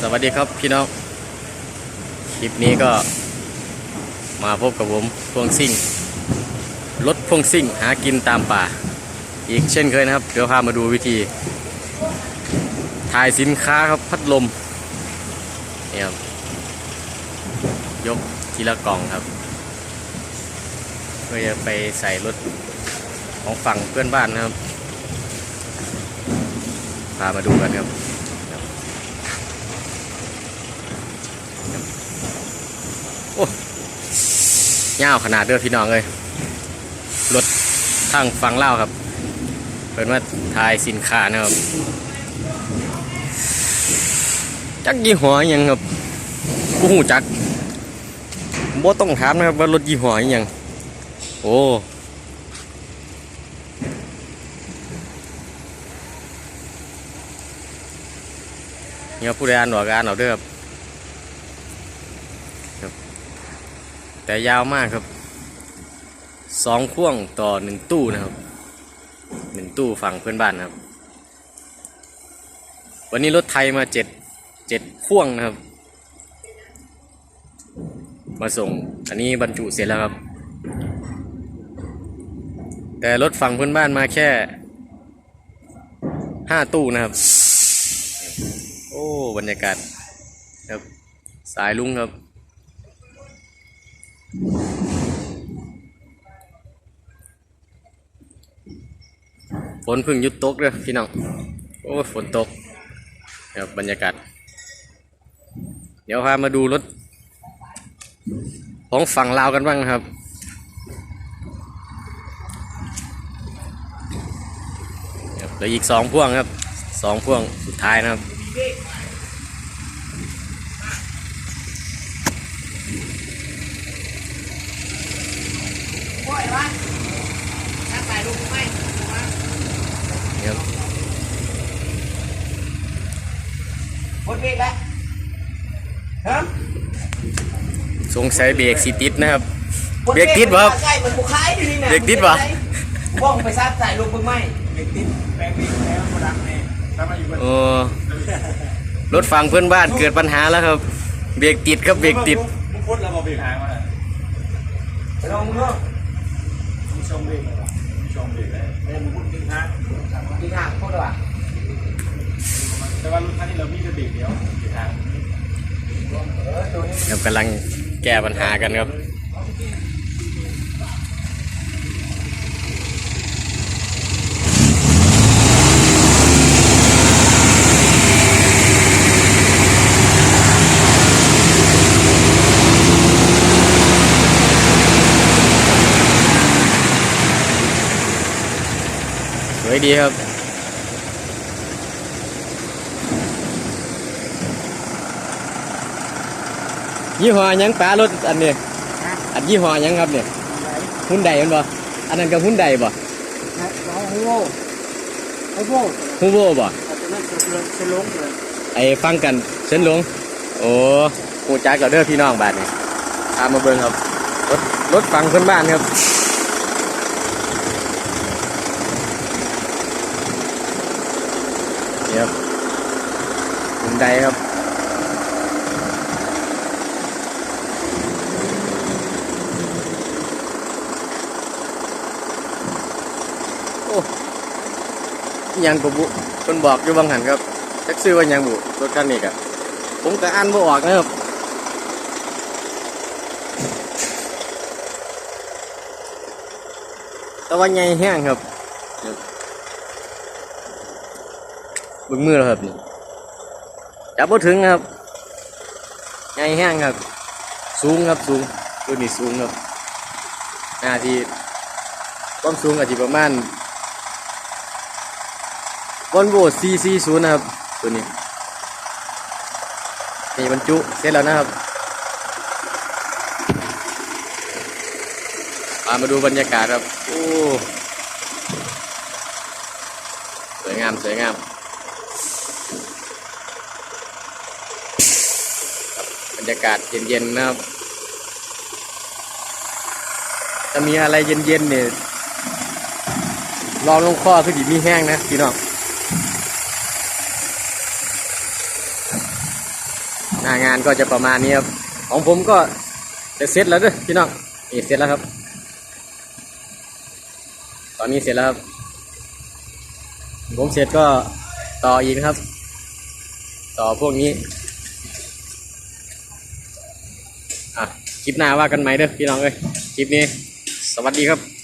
สวัสดีครับพี่น้อง คลิปนี้ก็มาพบกับผมพวงซิ่ง รถพวงซิ่งหากินตามป่า อีกเช่นเคยนะครับ เดี๋ยวพามาดูวิธี ถ่ายสินค้าครับพัดลมเนี่ครับยกทีละกล่องครับ เพื่อจะไปใส่รถของฝั่งเพื่อนบ้านนะครับ พามาดูกันครับ โอ้ยาวขนาดเด้อพี่น้องเลยรถทางฟังเล่าครับเป็นว่าทายสินค้านะครับจักยี่ห้อยังครับกูหูจักบ่ต้องถามนะครับว่ารถยี่ห้อยังโอ้เนี่ยผู้ใดอ่านหนวกอ่านเอาเด้อครับ แต่ยาวมากครับสองพ่วงต่อหนึ่งตู้นะครับหนึ่งตู้ฝั่งเพื่อนบ้านนะครับ วันนี้รถไทยมาเจ็ดเจ็ดพ่วงนะครับ มาส่งอันนี้บรรจุเสร็จแล้วครับ แต่รถฝั่งเพื่อนบ้านมาแค่ห้าตู้นะครับ โอ้ บรรยากาศครับ สายลุงครับ ฝนเพึ่งหยุดตกเลยพี่น้อง โอ้ฝนตกครับบรรยากาศ เดี๋ยวพามาดูรถ ของฝั่งลาวกันบ้างนะครับ เหลืออีกสองพ่วงครับ สองพ่วงสุดท้ายนะครับ ปล่อยวะถ้าใส่ลูกไม่ นี่ครับหมดเบรกแล้วฮะสงสัยเบรกสีติดนะครับ เบรกติดบ่ครับ ใช่มันบุคายอยู่นี่นะเบรกติดบ่บ้องไปซัดใส่ลูกมึงไม่เด็กติดแปลงดีแล้วโปรดักต์เนี่ยทำมาอยู่บนโอ้รถฝั่งเพื่อนบ้านเกิดปัญหาแล้วครับ เบรกติดครับเบรกติด มึงพุทธเราบอกเบรกหางมาไปลองมึงเนาะมึงชมเบรกเหร ดีทางโคตรว่ะ แต่ว่ารถคันนี้เรามีแต่เบรกเดียวเบรกหาง เออตัวนี้ ครับกำลังแก้ปัญหากันครับ สวยดีครับ ยี่ห้อหยังปลารถอันนี้อันยี่ห้อหยังครับเนี่ยหุ่นใดมันบ่อันนั้นก็หุ่นใดบ่น้องฮูโร่ไอ้พวกฮูโวบ่อาจจะนั่นจะจะลงเลยไอ้ฟังกันเส้นหลวงโอ้กูจักกับเด้อพี่น้องบ้านนี่ตามมาเบิ่งครับรถรถฟังเพื่อนบ้านครับนี่ครับหุ่นใดครับ ยังกบุคนบอกอยู่บางหันครับแท็กซี่ว่ายังบุรถคันนี้ครับผมก็อ่านบ่ออกนะครับแต่ว่าใหญ่แห้งครับบึงมือแล้วครับนี่จับบ่ถึงครับใหญ่แห้งครับ สูงครับสูงตัวนี้สูงครับหน้าที่ความสูงอาจจะประมาณ วอนโว440 นะครับ ตัวนี้ นี่บรรจุเสร็จแล้วนะครับมามาดูบรรยากาศครับโอ้สวยงาม สวยงามบรรยากาศเย็นๆนะครับ จะมีอะไรเย็นๆเนี่ยลองลงคอคือดีมีแห้งนะพี่น้อง หน้างานก็จะประมาณนี้ครับ ของผมก็จะเสร็จแล้วด้วยพี่น้องนี่เสร็จแล้วครับ ตอนนี้เสร็จแล้วครับ ผมเสร็จก็ต่ออีกครับ ต่อพวกนี้อะคลิปหน้าว่ากันไหมเด้อพี่น้องเอ้ยคลิปนี้ สวัสดีครับ